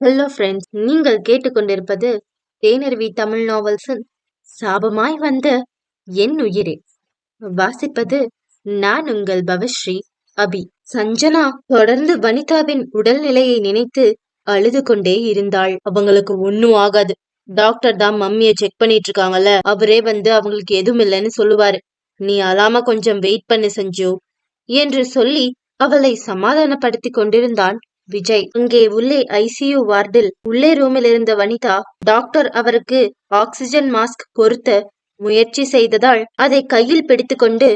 Hello friends நீங்கள் கேட்டுக்கொண்டிருப்பது தேனருவி தமிழ் நாவல்ஸின் சாபமாய் வந்த என் உயிரே. வாசிப்பது நான் உங்கள் பவஸ்ரீ அபி. சஞ்சனா தொடர்ந்து வனிதாவின் உடல்நிலையை நினைத்து அழுது கொண்டே இருந்தாள். அவங்களுக்கு ஒன்னும் ஆகாது. டாக்டர் தான் மம்மிய செக் பண்ணிட்டு இருக்காங்கல்ல அவரே வந்து அவங்களுக்கு எதுவும் இல்லைன்னு சொல்லுவாரு. நீ அழாம கொஞ்சம் வெயிட் பண்ணு செஞ்சு என்று சொல்லி அவளை சமாதானப்படுத்தி கொண்டிருந்தான் விஜய். அங்கே உள்ளே ஐசியூ வார்டில் உள்ளே ரூமில் இருந்த வனிதா டாக்டர் அவருக்கு ஆக்சிஜன் மாஸ்க் பொருத்த முயற்சி செய்ததால் அதை கையில் பிடித்துக்கொண்டு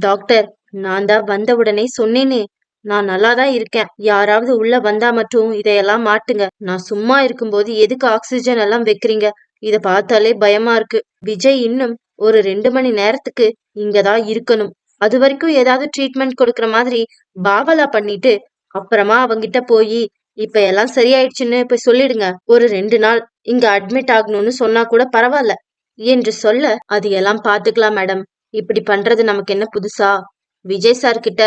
டாக்டர் நான் தான் வந்தவுடனே சொன்னேனே நான் நல்லாதான் இருக்கேன். யாராவது உள்ள வந்தா மட்டும் இதையெல்லாம் மாட்டுங்க. நான் சும்மா இருக்கும்போது எதுக்கு ஆக்சிஜன் எல்லாம் வைக்கிறீங்க? இத பார்த்தாலே பயமா இருக்கு விஜய் இன்னும் ஒரு ரெண்டு மணி நேரத்துக்கு இங்கதான் இருக்கணும். அது வரைக்கும் ஏதாவது ட்ரீட்மெண்ட் கொடுக்கற மாதிரி பாவலா பண்ணிட்டு அப்புறமா அவங்கிட்ட போய் இப்ப எல்லாம் சரியாயிடுச்சுன்னு போய் சொல்லிடுங்க. ஒரு ரெண்டு நாள் இங்க அட்மிட் ஆகணும்னு சொன்னா கூட பரவாயில்ல. என்று சொல்ல அது எல்லாம் பாத்துக்கலாம் மேடம் இப்படி பண்றது நமக்கு என்ன புதுசா? விஜய் சார் கிட்ட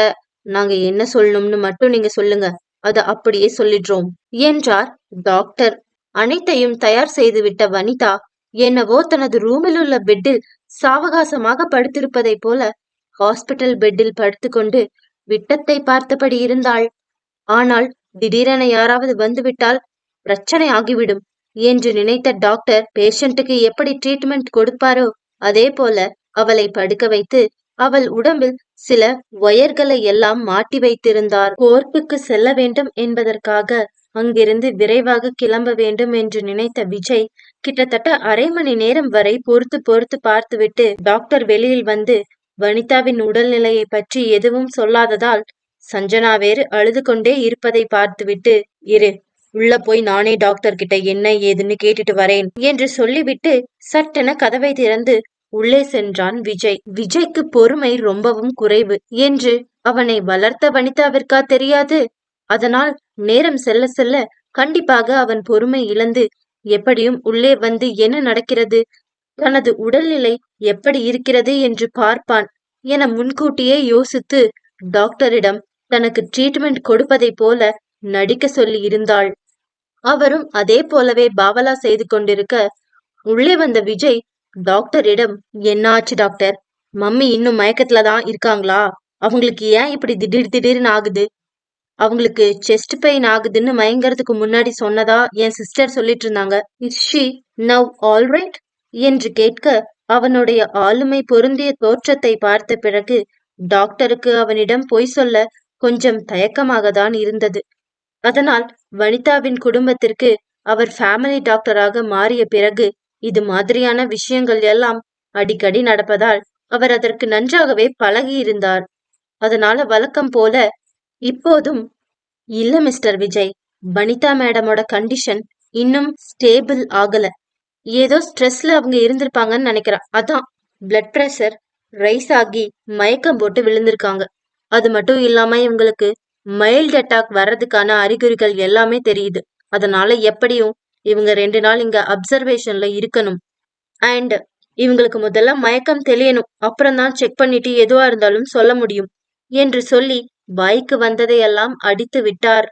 நாங்க என்ன சொல்லணும்னு மட்டும் நீங்க சொல்லுங்க. அதை அப்படியே சொல்லிடுறோம். என்றார் டாக்டர் அனைத்தையும் தயார் செய்து விட்ட வனிதா என்னவோ தனது ரூமில் உள்ள பெட்டில் சாவகாசமாக படுத்திருப்பதை போல ஹாஸ்பிட்டல் பெட்டில் படுத்துக்கொண்டு விட்டத்தை பார்த்தபடி இருந்தாள். ஆனால் திடீரென யாராவது வந்துவிட்டால் பிரச்சனை ஆகிவிடும் என்று நினைத்த டாக்டர் பேஷண்ட்டுக்கு எப்படி ட்ரீட்மெண்ட் கொடுப்பாரோ அதே போல அவளை படுக்க வைத்து அவள் உடம்பில் சில ஒயர்களை எல்லாம் மாட்டி வைத்திருந்தார். கோர்ப்புக்கு செல்ல வேண்டும் என்பதற்காக அங்கிருந்து விரைவாக கிளம்ப வேண்டும் என்று நினைத்த விஜய் கிட்டத்தட்ட அரை மணி நேரம் வரை பொறுத்து பொறுத்து பார்த்துவிட்டு டாக்டர் வெளியில் வந்து வனிதாவின் உடல்நிலையை பற்றி எதுவும் சொல்லாததால் சஞ்சனா வேறு அழுது கொண்டே இருப்பதை பார்த்துவிட்டு இரு உள்ள போய் நானே டாக்டர் கிட்ட என்ன ஏதுன்னு கேட்டுட்டு வரேன் என்று சொல்லிவிட்டு சட்டென கதவை திறந்து உள்ளே சென்றான் விஜய். விஜய்க்கு பொறுமை ரொம்பவும் குறைவு என்று அவனை வளர்த்த வனிதாவிற்கா தெரியாது. அதனால் நேரம் செல்ல செல்ல கண்டிப்பாக அவன் பொறுமை இழந்து எப்படியும் உள்ளே வந்து என்ன நடக்கிறது? தனது உடல்நிலை எப்படி இருக்கிறது? என்று பார்ப்பான் என முன்கூட்டியே யோசித்து டாக்டரிடம் தனக்கு ட்ரீட்மெண்ட் கொடுப்பதைப் போல நடிக்க சொல்லி இருந்தாள். அவரும் அதே போலவே பாவலா செய்து கொண்டிருக்க உள்ளே வந்த விஜய் டாக்டரிடம் என்ன ஆச்சு டாக்டர் மம்மி இன்னும் மயக்கத்துல தான் இருக்காங்களா? அவங்களுக்கு ஏன் இப்படி திடீர் திடீர்னு ஆகுது? அவங்களுக்கு செஸ்ட் பெயின் ஆகுதுன்னு மயங்கறதுக்கு முன்னாடி சொன்னதா என் சிஸ்டர் சொல்லிட்டு இருந்தாங்க. இஸ் ஷி நவ் ஆல்ரைட் என்று கேட்க அவனுடைய ஆளுமை பொருந்திய தோற்றத்தை பார்த்த பிறகு டாக்டருக்கு அவனிடம் பொய் சொல்ல கொஞ்சம் தயக்கமாக தான் இருந்தது. அதனால் வனிதாவின் குடும்பத்திற்கு அவர் ஃபேமிலி டாக்டராக மாறிய பிறகு இது மாதிரியான விஷயங்கள் எல்லாம் அடிக்கடி நடப்பதால் அவர் அதற்கு நன்றாகவே பழகி இருந்தார் அதனால வழக்கம் போல இப்போதும் இல்ல மிஸ்டர் விஜய் வனிதா மேடமோட கண்டிஷன் இன்னும் ஸ்டேபிள் ஆகல. ஏதோ ஸ்ட்ரெஸ்ல அவங்க இருந்திருப்பாங்கன்னு நினைக்கிறேன். அதான் பிளட் ப்ரெஷர் ரைஸ் ஆகி மயக்கம் போட்டு விழுந்திருக்காங்க. அது மட்டும் இல்லாம இவங்களுக்கு மைல்ட் அட்டாக் வர்றதுக்கான அறிகுறிகள் எல்லாமே தெரியுது. அதனால எப்படியும் இவங்க ரெண்டு நாள் இங்க அப்சர்வேஷன்ல இருக்கணும். அண்ட் இவங்களுக்கு முதல்ல மயக்கம் தெளியணும். அப்புறம் தான் செக் பண்ணிட்டு எதுவா இருந்தாலும் சொல்ல முடியும் என்று சொல்லி வாய்க்கு வந்ததையெல்லாம் அடித்து விட்டார்.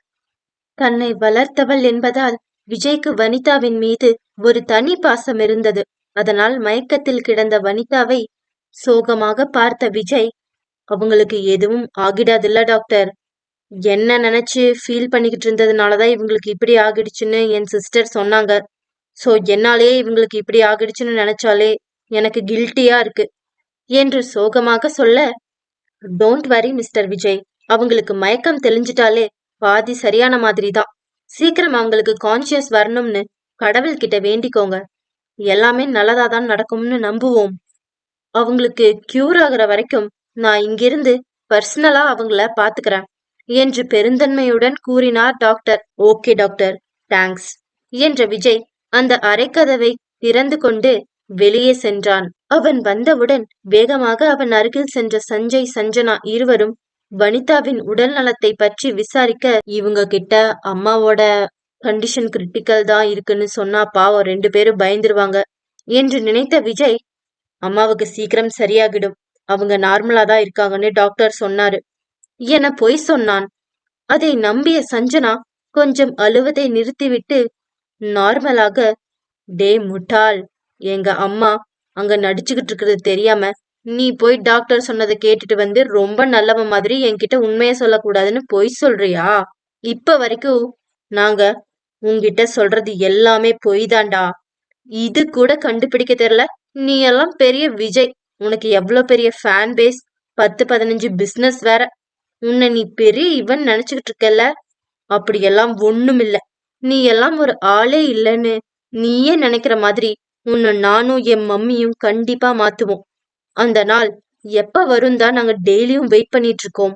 தன்னை வளர்த்தவள் என்பதால் விஜய்க்கு வனிதாவின் மீது ஒரு தனி பாசம் இருந்தது. அதனால் மயக்கத்தில் கிடந்த வனிதாவை சோகமாக பார்த்த விஜய் அவங்களுக்கு எதுவும் ஆகிடாதுல்ல டாக்டர் என்ன நினைச்சு ஃபீல் பண்ணிக்கிட்டு இருந்ததுனாலதான் இவங்களுக்கு இப்படி ஆகிடுச்சுன்னு என் சிஸ்டர் சொன்னாங்க. சோ என்னாலே இவங்களுக்கு இப்படி ஆகிடுச்சுன்னு நினைச்சாலே எனக்கு கில்ட்டியா இருக்கு. என்று சோகமாக சொல்ல டோன்ட் வரி மிஸ்டர் விஜய் அவங்களுக்கு மயக்கம் தெளிஞ்சிட்டாலே பாதி சரியான மாதிரி தான். சீக்கிரம் அவங்களுக்கு கான்சியஸ் வரணும்னு கடவுள் கிட்ட வேண்டிக்கோங்க. எல்லாமே நல்லதா தான் நடக்கும்னு நம்புவோம். அவங்களுக்கு கியூர் ஆகுற வரைக்கும் நான் இங்கிருந்து பர்சனலா அவங்கள பாத்துக்கிறேன் என்று பெருந்தன்மையுடன் கூறினார் டாக்டர். ஓகே டாக்டர் தேங்க்ஸ் என்ற விஜய் அந்த அரைக்கதவை திறந்து கொண்டு வெளியே சென்றான். அவன் வந்தவுடன் வேகமாக அவன் அருகில் சென்ற சஞ்சய் சஞ்சனா இருவரும் வனிதாவின் உடல் நலத்தை பற்றி விசாரிக்க இவங்க கிட்ட அம்மாவோட கண்டிஷன் கிரிட்டிக்கல் தான் இருக்குன்னு சொன்னா பாவம் ரெண்டு பேரும் பயந்துருவாங்க என்று நினைத்த விஜய் அம்மாவுக்கு சீக்கிரம் சரியாகிடும் அவங்க நார்மலா தான் இருக்காங்கன்னு டாக்டர் சொன்னாரு. என பொய் சொன்னான். அதை நம்பிய சஞ்சனா கொஞ்சம் அழுவதை நிறுத்திவிட்டு நார்மலாக டே முட்டாள் எங்க அம்மா அங்க நடிச்சுக்கிட்டு இருக்கிறது தெரியாம நீ போய் டாக்டர் சொன்னதை கேட்டுட்டு வந்து ரொம்ப நல்லவ மாதிரி என்கிட்ட உண்மையை சொல்லக்கூடாதுன்னு பொய் சொல்றியா? இப்ப வரைக்கும் நாங்க உங்ககிட்ட சொல்றது எல்லாமே பொய் தான்டா இது கூட கண்டுபிடிக்க தெரியல. நீ எல்லாம் பெரிய விஜய். உனக்கு எவ்வளோ பெரிய ஃபேன் பேஸ் பத்து பதினஞ்சு பிசினஸ் வேற. உன்னை நீ பெரிய இவன் நினச்சிக்கிட்டு இருக்கல அப்படியெல்லாம் ஒண்ணுமில்ல. நீ எல்லாம் ஒரு ஆளே இல்லைன்னு நீயே நினைக்கிற மாதிரி உன்னை நானும் என் மம்மியும் கண்டிப்பா மாத்துவோம். அந்த நாள் எப்ப வரும் தான் நாங்க டெய்லியும் வெயிட் பண்ணிட்டு இருக்கோம்.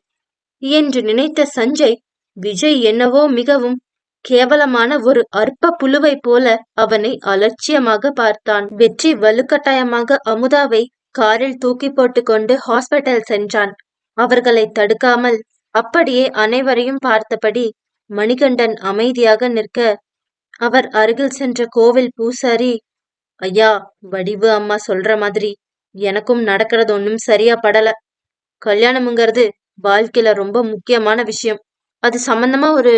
என்று நினைத்த சஞ்சய் விஜய் என்னவோ மிகவும் கேவலமான ஒரு அற்ப புழுவை போல அவனை அலட்சியமாக பார்த்தான். வெற்றி வலுக்கட்டாயமாக அமுதாவை காரில் தூக்கி போட்டுக்கொண்டு ஹாஸ்பிட்டல் சென்றான். அவர்களை தடுக்காமல் அப்படியே அனைவரையும் பார்த்தபடி மணிகண்டன் அமைதியாக நிற்க அவர் அருகில் சென்ற கோவில் பூசாரி ஐயா வடிவு அம்மா சொல்ற மாதிரி எனக்கும் நடக்கிறது ஒன்றும் சரியா படல. கல்யாணம்ங்கிறது வாழ்க்கையில ரொம்ப முக்கியமான விஷயம். அது சம்பந்தமா ஒரு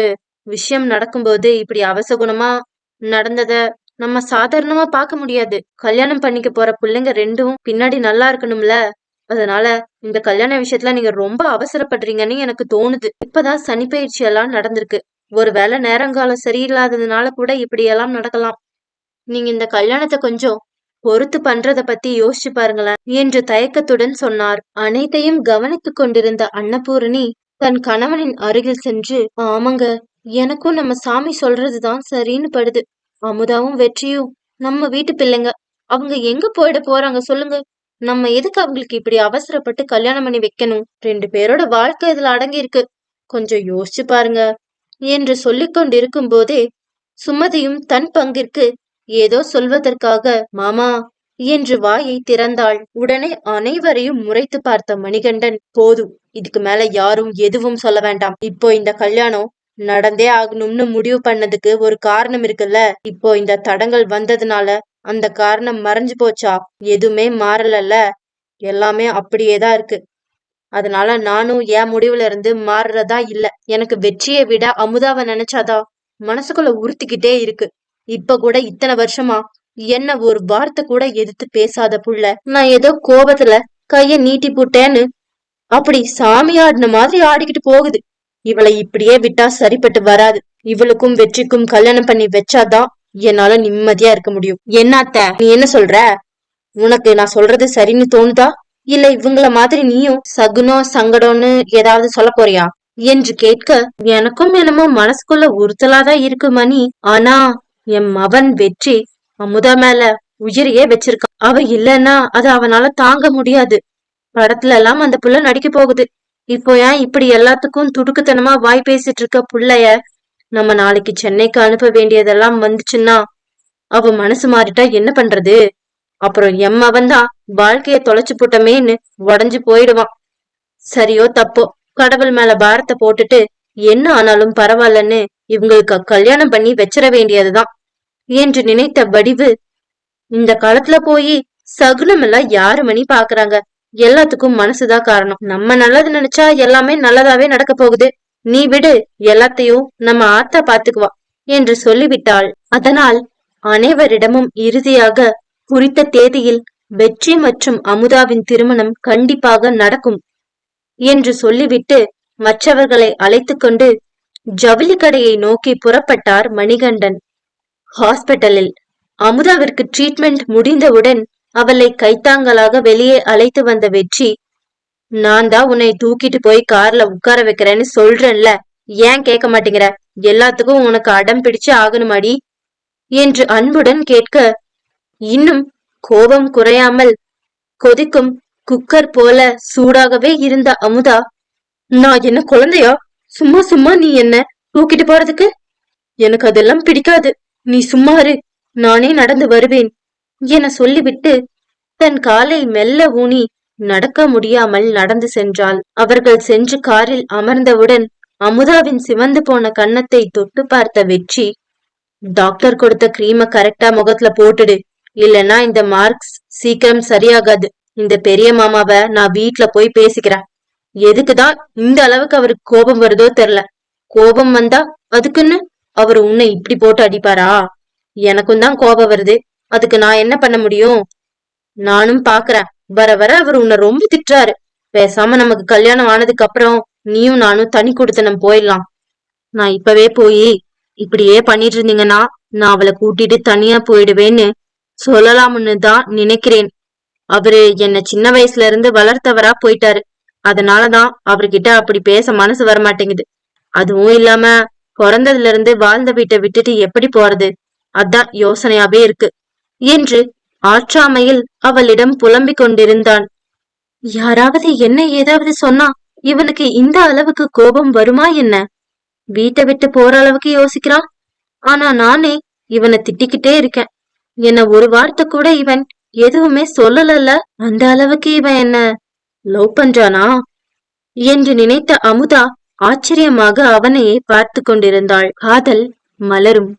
விஷயம் நடக்கும்போது இப்படி அவசகுணமா நடந்தத நம்ம சாதாரணமா பார்க்க முடியாது. கல்யாணம் பண்ணிக்க போற பிள்ளைங்க ரெண்டும் பின்னாடி நல்லா இருக்கணும்ல? அதனால இந்த கல்யாண விஷயத்துல நீங்க ரொம்ப அவசரப்படுறீங்கன்னு எனக்கு தோணுது. இப்பதான் சனி பயிற்சி எல்லாம் நடந்திருக்கு. ஒருவேளை நேரங்காலம் சரியில்லாததுனால கூட இப்படி எல்லாம் நடக்கலாம். நீங்க இந்த கல்யாணத்தை கொஞ்சம் பொறுத்து பண்றத பத்தி யோசிச்சு பாருங்களேன் என்று தயக்கத்துடன் சொன்னார். அனைத்தையும் கவனித்து கொண்டிருந்த அன்னபூரணி தன் கணவனின் அருகில் சென்று ஆமாங்க எனக்கும் நம்ம சாமி சொல்றதுதான் சரின்னு படுது. அமுதாவும் வெற்றியும். நம்ம வீட்டு பிள்ளைங்க அவங்க எங்க போயிட போறாங்க சொல்லுங்க. நம்ம எதுக்கு அவங்களுக்கு இப்படி அவசரப்பட்டு கல்யாணம் பண்ணி வைக்கணும்? ரெண்டு பேரோட வாழ்க்கை இதுல அடங்கி இருக்கு கொஞ்சம் யோசிச்சு பாருங்க. என்று சொல்லிக்கொண்டு கொண்டிருக்கும் போதே சுமதியும் தன் பங்கிற்கு ஏதோ சொல்வதற்காக மாமா என்று வாயை திறந்தாள். உடனே அனைவரையும் முறைத்து பார்த்த மணிகண்டன் போதும். இதுக்கு மேல யாரும் எதுவும் சொல்ல வேண்டாம். இப்போ இந்த கல்யாணம் நடந்தே ஆகணும்னு முடிவு பண்ணதுக்கு ஒரு காரணம் இருக்குல்ல? இப்போ இந்த தடங்கள் வந்ததுனால அந்த காரணம் மறைஞ்சு போச்சா? எதுவுமே மாறலல்ல. எல்லாமே அப்படியேதான் இருக்கு. அதனால நானும் என் முடிவுல இருந்து மாறுறதா இல்ல. எனக்கு வெற்றியை விட அமுதாவை நினைச்சாதா மனசுக்குள்ள உறுத்திக்கிட்டே இருக்கு. இப்ப கூட இத்தனை வருஷமா என்ன ஒரு வார்த்தை கூட எதிர்த்து பேசாத புள்ள. நான் ஏதோ கோபத்துல கைய நீட்டி போட்டேன்னு அப்படி சாமி ஆடின மாதிரி ஆடிக்கிட்டு போகுது. இவளை இப்படியே விட்டா சரிப்பட்டு வராது. இவளுக்கும் வெற்றிக்கும் கல்யாணம் பண்ணி வச்சாதான் என்னால நிம்மதியா இருக்க முடியும். என்னாத்த நீ என்ன சொல்ற? உனக்கு நான் சொல்றது சரின்னு தோணுதா? இல்ல இவங்கள மாதிரி நீயும் சகுனம் சங்கடம்னு ஏதாவது சொல்ல போறியா? என்று கேட்க எனக்கும் என்னமோ மனசுக்குள்ள உறுத்தலாதான் இருக்கு மணி. ஆனா என் மவன் வெற்றி அமுதா மேல உயிரையே வச்சிருக்கான். அவ இல்லன்னா அது அவனால தாங்க முடியாது. படத்துல எல்லாம் அந்த புள்ள நடிக்க போகுது. இப்போ ஏன் இப்படி எல்லாத்துக்கும் துடுக்குத்தனமா வாய் பேசிட்டு இருக்க புள்ளைய நம்ம நாளைக்கு சென்னைக்கு அனுப்ப வேண்டியதெல்லாம் வந்துச்சுன்னா அவ மனசு மாறிட்டா என்ன பண்றது? அப்புறம் எம் அவன் தான் வாழ்க்கைய தொலைச்சு போட்டமேன்னு உடஞ்சு போயிடுவான். சரியோ தப்போ கடவுள் மேல பாரத்தை போட்டுட்டு என்ன ஆனாலும் பரவாயில்லன்னு இவங்களுக்கு கல்யாணம் பண்ணி வச்சிட வேண்டியதுதான். என்று நினைத்த வடிவு இந்த காலத்துல போய் சகுனம் எல்லாம் யாரு மணி பாக்குறாங்க? எல்லாத்துக்கும் மனசுதான் காரணம். நம்ம நல்லது நினைச்சா எல்லாமே நல்லதாவே நடக்க போகுது. நீ விடு எல்லாத்தையும் நம்ம ஆத்தா பாத்துக்குவா என்று சொல்லிவிட்டாள். அதனால் அனைவரிடமும் இறுதியாக குறித்த தேதியில் வெற்றி மற்றும் அமுதாவின் திருமணம் கண்டிப்பாக நடக்கும் என்று சொல்லிவிட்டு மற்றவர்களை அழைத்து கொண்டு ஜவுளி கடையை நோக்கி புறப்பட்டார் மணிகண்டன். ஹாஸ்பிட்டலில் அமுதாவிற்கு ட்ரீட்மெண்ட் முடிந்தவுடன் அவளை கைத்தாங்களாக வெளியே அழைத்து வந்த வெற்றி நான் தான் உன்னை தூக்கிட்டு போய் கார்ல உட்கார வைக்கிறேன்னு சொல்றேன்ல ஏன் கேட்க மாட்டேங்கிற? எல்லாத்துக்கும் உனக்கு அடம் பிடிச்சு ஆகணுமாடி? என்று அன்புடன் கேட்க இன்னும் கோபம் குறையாமல் கொதிக்கும் குக்கர் போல சூடாகவே இருந்த அமுதா நான் என்ன குழந்தையா? சும்மா சும்மா நீ என்ன தூக்கிட்டு போறதுக்கு? எனக்கு அதெல்லாம் பிடிக்காது. நீ சும்மா இரு. நானே நடந்து வருவேன். என சொல்லிவிட்டு தன் காலை மெல்ல ஊனி நடக்க முடியாமல் நடந்து சென்றாள். அவர்கள் சென்று காரில் அமர்ந்தவுடன் அமுதாவின் சிவந்து போன கன்னத்தை தொட்டு பார்த்த வெற்றி டாக்டர் கொடுத்த கிரீம கரெக்டா முகத்துல போட்டுடு. இல்லனா இந்த மார்க்ஸ் சீக்கிரம் சரியாகாது. இந்த பெரிய மாமாவ நான் வீட்ல போய் பேசிக்கிறேன். எதுக்குதான் இந்த அளவுக்கு அவருக்கு கோபம் வருதோ தெரியல கோபம் வந்தா அதுக்குன்னு அவர் உன்னை இப்படி போட்டு அடிப்பாரா? எனக்கும் தான் கோபம் வருது. அதுக்கு நான் என்ன பண்ண முடியும்? நானும் பாக்குறேன். வர வர அவர் உன்னை ரொம்ப திட்டுறாரு. பேசாம நமக்கு கல்யாணம் ஆனதுக்கு அப்புறம் நீயும் நானும் தனி கொடுத்தனம் போயிடலாம். நான் இப்பவே போய் இப்படியே பண்ணிட்டு இருந்தீங்கன்னா நான் அவளை கூட்டிட்டு தனியா போயிடுவேன்னு சொல்லலாம்னு தான் நினைக்கிறேன். அவரு என்ன சின்ன வயசுல இருந்து வளர்த்தவரா போயிட்டாரு. அதனாலதான் அவர்கிட்ட அப்படி பேச மனசு வரமாட்டேங்குது அதுவும் இல்லாம பிறந்ததுல இருந்து வாழ்ந்த வீட்டை விட்டுட்டு எப்படி போறது? அதான் யோசனையாவே இருக்கு. என்று ஆற்றாமையில் அவளிடம் புலம்பிக் கொண்டிருந்தான். யாராவது என்ன ஏதாவது சொன்னா இவனுக்கு இந்த அளவுக்கு கோபம் வருமா என்ன? வீட்டை விட்டு போற அளவுக்கு யோசிக்கிறான் ஆனா நானே இவனை திட்டிக்கிட்டே இருக்கேன். என்ன ஒரு வார்த்தை கூட இவன் எதுவுமே சொல்லலல்ல? அந்த அளவுக்கு இவன் என்ன லவ் பண்றானா? என்று நினைத்த அமுதா ஆச்சரியமாக அவனையே பார்த்து கொண்டிருந்தாள். காதல் மலரும்.